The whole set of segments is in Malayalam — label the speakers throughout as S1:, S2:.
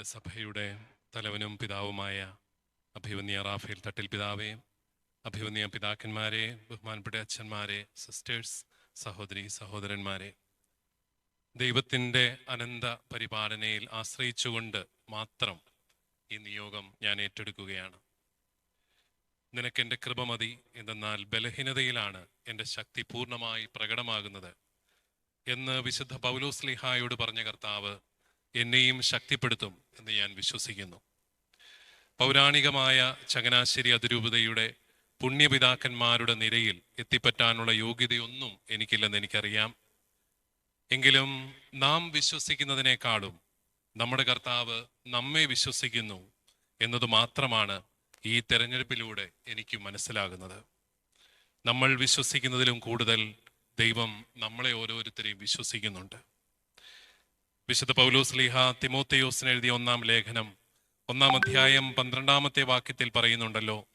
S1: നമ്മുടെ സഭയുടെ തലവനും പിതാവുമായ അഭിവന്യ റാഫേൽ തട്ടിൽ പിതാവെ അഭിവന്യ പിതാക്കന്മാരെ ബഹുമാനപ്പെട്ട അച്ഛന്മാരെ സിസ്റ്റേഴ്സ് സഹോദരി സഹോദരന്മാരെ ദൈവത്തിന്റെ അനന്ത പരിപാലനയിൽ ആശ്രയിച്ചുകൊണ്ട് മാത്രം ഈ നിയോഗം ഞാൻ ഏറ്റെടുക്കുകയാണ്. നിനക്ക് എന്റെ കൃപ മതി എന്തെന്നാൽ ബലഹീനതയിലാണ് എന്റെ ശക്തി പൂർണമായി പ്രകടമാകുന്നത് എന്ന് വിശുദ്ധ പൗലോസ് ലിഹായോട് പറഞ്ഞ കർത്താവ് എന്നെയും ശക്തിപ്പെടുത്തും എന്ന് ഞാൻ വിശ്വസിക്കുന്നു. പൗരാണികമായ ചങ്ങനാശ്ശേരി അതിരൂപതയുടെ പുണ്യപിതാക്കന്മാരുടെ നിരയിൽ എത്തിപ്പറ്റാനുള്ള യോഗ്യതയൊന്നും എനിക്കില്ലെന്ന് എനിക്കറിയാം. എങ്കിലും നാം വിശ്വസിക്കുന്നതിനേക്കാളും നമ്മുടെ കർത്താവ് നമ്മെ വിശ്വസിക്കുന്നു എന്നത് മാത്രമാണ് ഈ തെരഞ്ഞെടുപ്പിലൂടെ എനിക്ക് മനസ്സിലാകുന്നത്. നമ്മൾ വിശ്വസിക്കുന്നതിലും കൂടുതൽ ദൈവം നമ്മളെ ഓരോരുത്തരെയും വിശ്വസിക്കുന്നുണ്ട്. വിശുദ്ധ പൗലോസ് ലീഹ തിമോത്തയോസിന് എഴുതിയ ഒന്നാം ലേഖനം ഒന്നാം അധ്യായം പന്ത്രണ്ടാമത്തെ വാക്യത്തിൽ പറയുന്നുണ്ടല്ലോ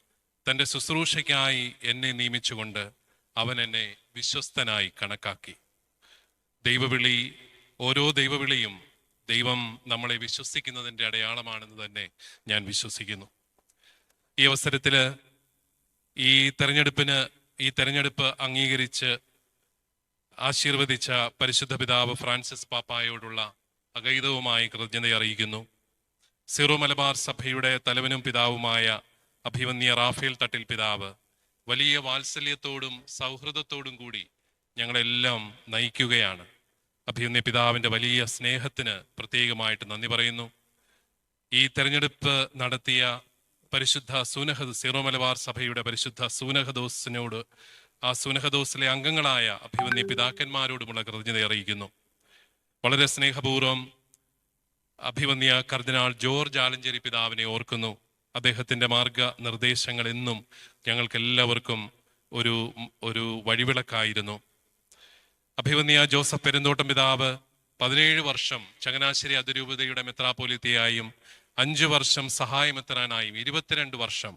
S1: തന്റെ ശുശ്രൂഷയ്ക്കായി എന്നെ നിയമിച്ചുകൊണ്ട് അവൻ എന്നെ വിശ്വസ്തനായി കണക്കാക്കി. ദൈവവിളി ഓരോ ദൈവവിളിയും ദൈവം നമ്മളെ വിശ്വസിക്കുന്നതിന്റെ അടയാളമാണെന്ന് തന്നെ ഞാൻ വിശ്വസിക്കുന്നു. ഈ അവസരത്തിൽ ഈ തെരഞ്ഞെടുപ്പിന് ഈ തെരഞ്ഞെടുപ്പ് അംഗീകരിച്ച് ആശീർവദിച്ച പരിശുദ്ധ പിതാവ് ഫ്രാൻസിസ് പാപ്പായോടുള്ള അഗൈതവുമായി കൃതജ്ഞത അറിയിക്കുന്നു. സിറോ മലബാർ സഭയുടെ തലവനും പിതാവുമായ അഭിമന്യ റാഫേൽ തട്ടിൽ പിതാവ് വലിയ വാത്സല്യത്തോടും സൗഹൃദത്തോടും കൂടി ഞങ്ങളെല്ലാം നയിക്കുകയാണ്. അഭിമന്യ പിതാവിന്റെ വലിയ സ്നേഹത്തിന് പ്രത്യേകമായിട്ട് നന്ദി പറയുന്നു. ഈ തെരഞ്ഞെടുപ്പ് നടത്തിയ പരിശുദ്ധ സൂനഹദ് സിറോ മലബാർ സഭയുടെ പരിശുദ്ധ സൂനഹദോസിനോട് ആ സൂനഹദോസിലെ അംഗങ്ങളായ അഭിമന്യ പിതാക്കന്മാരോടുമുള്ള കൃതജ്ഞത അറിയിക്കുന്നു. വളരെ സ്നേഹപൂർവം അഭിവന്യ കർദിനാൾ ജോർജ് ആലഞ്ചേരി പിതാവിനെ ഓർക്കുന്നു. അദ്ദേഹത്തിന്റെ മാർഗ നിർദ്ദേശങ്ങൾ എന്നും ഞങ്ങൾക്ക് എല്ലാവർക്കും ഒരു ഒരു വഴിവിളക്കായിരുന്നു. അഭിവന്യ ജോസഫ് പെരുന്തോട്ടം പിതാവ് പതിനേഴ് വർഷം ചങ്ങനാശ്ശേരി അതിരൂപതയുടെ മെത്രാപോലിത്തയായും അഞ്ചു വർഷം സഹായമെത്തനായും ഇരുപത്തിരണ്ട് വർഷം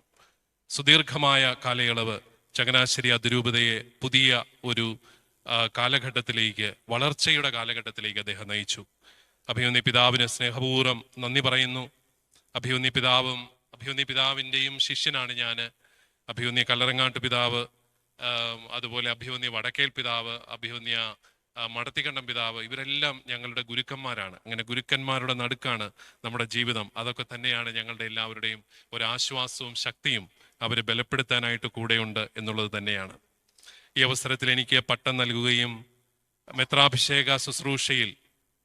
S1: സുദീർഘമായ കാലയളവ് ചങ്ങനാശ്ശേരി അതിരൂപതയെ പുതിയ ഒരു കാലഘട്ടത്തിലേക്ക് വളർച്ചയുടെ കാലഘട്ടത്തിലേക്ക് അദ്ദേഹം നയിച്ചു. അഭിമന്യ പിതാവിന് സ്നേഹപൂർവം നന്ദി പറയുന്നു. അഭിമന്യ പിതാവും അഭിമന്യ പിതാവിന്റെയും ശിഷ്യനാണ് ഞാൻ അഭിമന്യ കല്ലറങ്ങാട്ട് പിതാവ് അതുപോലെ അഭിമന്യ വടക്കേൽ പിതാവ് അഭിമന്യ മടത്തിക്കണ്ടം പിതാവ് ഇവരെല്ലാം ഞങ്ങളുടെ ഗുരുക്കന്മാരാണ്. അങ്ങനെ ഗുരുക്കന്മാരുടെ നടുക്കാണ് നമ്മുടെ ജീവിതം. അതൊക്കെ തന്നെയാണ് ഞങ്ങളുടെ എല്ലാവരുടെയും ഒരു ആശ്വാസവും ശക്തിയും അവരെ ബലപ്പെടുത്താനായിട്ട് കൂടെയുണ്ട് എന്നുള്ളത് തന്നെയാണ്. ഈ അവസരത്തിൽ എനിക്ക് പട്ടം നൽകുകയും മെത്രാഭിഷേക ശുശ്രൂഷയിൽ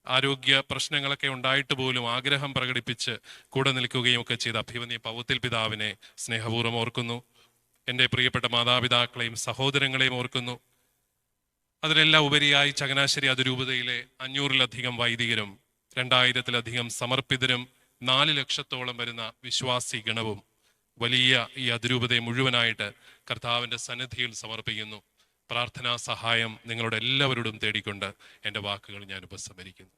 S1: ആരോഗ്യ പ്രശ്നങ്ങളൊക്കെ ഉണ്ടായിട്ട് പോലും ആഗ്രഹം പ്രകടിപ്പിച്ച് കൂടെ നിൽക്കുകയും ഒക്കെ ചെയ്ത അഭിമന്യ പൗത്തിൽ പിതാവിനെ സ്നേഹപൂർവം ഓർക്കുന്നു. എന്റെ പ്രിയപ്പെട്ട മാതാപിതാക്കളെയും സഹോദരങ്ങളെയും ഓർക്കുന്നു. അതിലെല്ലാം ഉപരിയായി ചങ്ങനാശ്ശേരി അതിരൂപതയിലെ അഞ്ഞൂറിലധികം വൈദികരും രണ്ടായിരത്തിലധികം സമർപ്പിതരും നാല് ലക്ഷത്തോളം വരുന്ന വിശ്വാസി ഗണവും വലിയ ഈ അതിരൂപതയെ മുഴുവനായിട്ട് കർത്താവിന്റെ സന്നിധിയിൽ സമർപ്പിക്കുന്നു. പ്രാർത്ഥനാ സഹായം നിങ്ങളുടെ എല്ലാവരോടും തേടിക്കൊണ്ട് എന്റെ വാക്കുകൾ ഞാൻ ഉപസംഹരിക്കുന്നു.